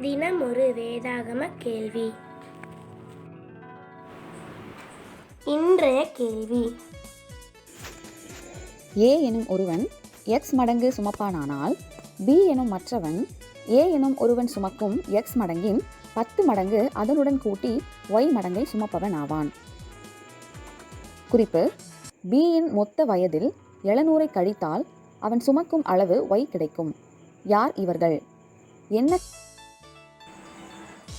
ஒரு வேதாகம கேள்வி. இன்றைய கேள்வி. ஏ எனும் ஒருவன் எக்ஸ் மடங்கு சுமப்பானானால் பி எனும் மற்றவன் ஏ எனும் ஒருவன் சுமக்கும் எக்ஸ் மடங்கின் பத்து மடங்கு அதனுடன் கூட்டி ஒய் மடங்கை சுமப்பவன் ஆவான். குறிப்பு பியின் மொத்த வயதில் எழுநூறை கழித்தால் அவன் சுமக்கும் அளவு ஒய் கிடைக்கும். யார் இவர்கள்? என்ன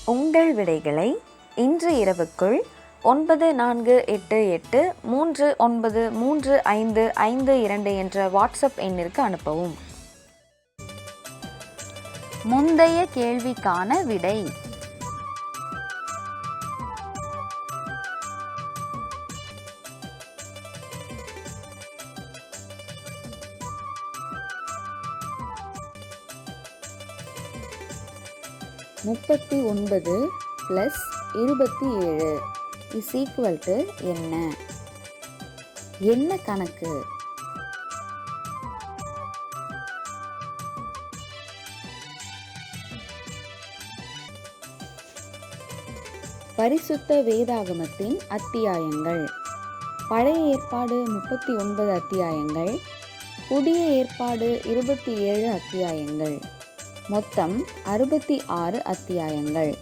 உங்கள் விடைகளை இன்று இரவுக்குள் ஒன்பது நான்கு எட்டு எட்டு மூன்று ஒன்பது மூன்று ஐந்து ஐந்து இரண்டு என்ற வாட்ஸ்அப் எண்ணிற்கு அனுப்பவும். முந்தைய கேள்விக்கான விடை. முப்பத்தி ஒன்பது ப்ளஸ் இருபத்தி ஏழு இஸ் ஈக்குவல் டு என்ன? என்ன கணக்கு? பரிசுத்த வேதாகமத்தின் அத்தியாயங்கள். பழைய ஏற்பாடு முப்பத்தி ஒன்பது அத்தியாயங்கள். புதிய ஏற்பாடு இருபத்தி ஏழு அத்தியாயங்கள். மொத்தம் அறுபத்தி ஆறு அத்தியாயங்கள்.